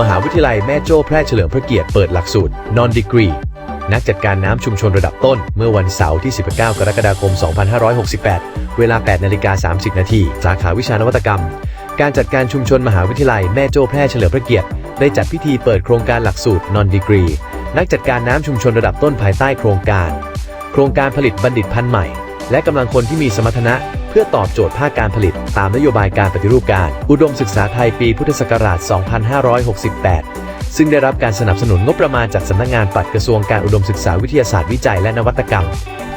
มหาวิทยาลัยแม่โจ้แพร่เฉลิมพระเกียรติเปิดหลักสูตร non degree นักจัดการน้ำชุมชนระดับต้น เมื่อวันเสาร์ที่ 19 กรกฎาคม 2568 เวลา 8 นาฬิกา 30 นาทีสาขาวิชานวัตกรรม การจัดการชุมชนมหาวิทยาลัยแม่โจ้แพร่เฉลิมพระเกียรติ ได้จัดพิธีเปิดโครงการหลักสูตร non degree นักจัดการน้ำชุมชนระดับต้นภายใต้โครงการ โครงการผลิตบัณฑิตพันธุ์ใหม่ และกำลังคนที่มีสมรรถนะ เพื่อตอบโจทย์ภาคการผลิต ตามนโยบายการปฏิรูปการ อุดมศึกษาไทยปีพุทธศักราช 2568 ซึ่งได้รับการสนับสนุนงบประมาณจากสำนักงานปัดกระทรวงการอุดมศึกษาวิทยาศาสตร์วิจัยและนวัตกรรม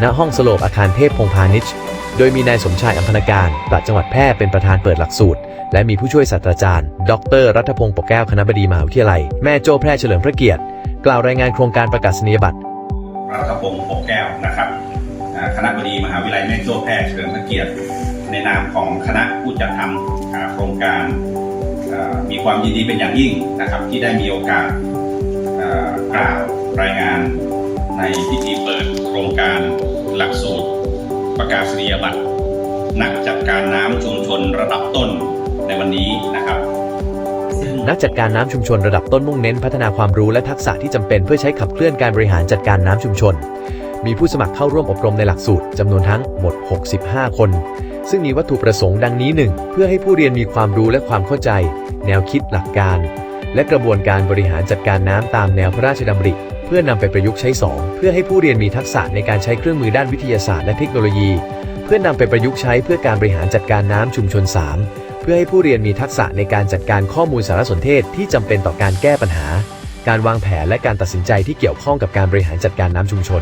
ณ ห้องสโลปอาคารเทพพงพาณิชย์ โดยมีนายสมชายอัมพนาการปลัดจังหวัดแพร่เป็นประธานเปิดหลักสูตร และมีผู้ช่วยศาสตราจารย์ ดร รัฐพงศ์ปกแก้วคณะบดีมหาวิทยาลัย แม่โจ้แพร่เฉลิมพระเกียรติ กล่าวรายงานโครงการประกาศนียบัตรรัฐพงศ์ปกแก้วนะครับ คณะบดีมหาวิทยาลัยแม่โจ้แพทย์เฉลิมพระเกียรติ ในนามของคณะผู้จัดทำโครงการมีความยินดีเป็นอย่างยิ่งนะครับ ที่ได้มีโอกาสกล่าวรายงานในพิธีเปิดโครงการหลักสูตร ประกาศนียบัตร นักจัดการน้ำชุมชนระดับต้นในวันนี้นะครับนักจัดการน้ำชุมชนระดับต้นมุ่งเน้นพัฒนาความรู้และทักษะที่จำเป็นเพื่อใช้ขับเคลื่อนการบริหารจัดการน้ำชุมชน มีผู้สมัครเข้าร่วมอบรมในหลักสูตรจำนวนทั้งหมด 65 คน ซึ่งมีวัตถุประสงค์ดังนี้ 1 เพื่อให้ผู้เรียนมีความรู้และความเข้าใจ แนวคิดหลักการ และกระบวนการบริหารจัดการน้ำตามแนวพระราชดำริ เพื่อนำไปประยุกต์ใช้ 2 เพื่อให้ผู้เรียนมีทักษะในการใช้เครื่องมือด้านวิทยาศาสตร์และเทคโนโลยี เพื่อนำไปประยุกต์ใช้เพื่อการบริหารจัดการน้ำชุมชน 3 เพื่อให้ผู้เรียนมีทักษะในการจัดการข้อมูลสารสนเทศที่จำเป็นต่อการแก้ปัญหาการวางแผนและการตัดสินใจที่เกี่ยวข้องกับการบริหารจัดการน้ำชุมชน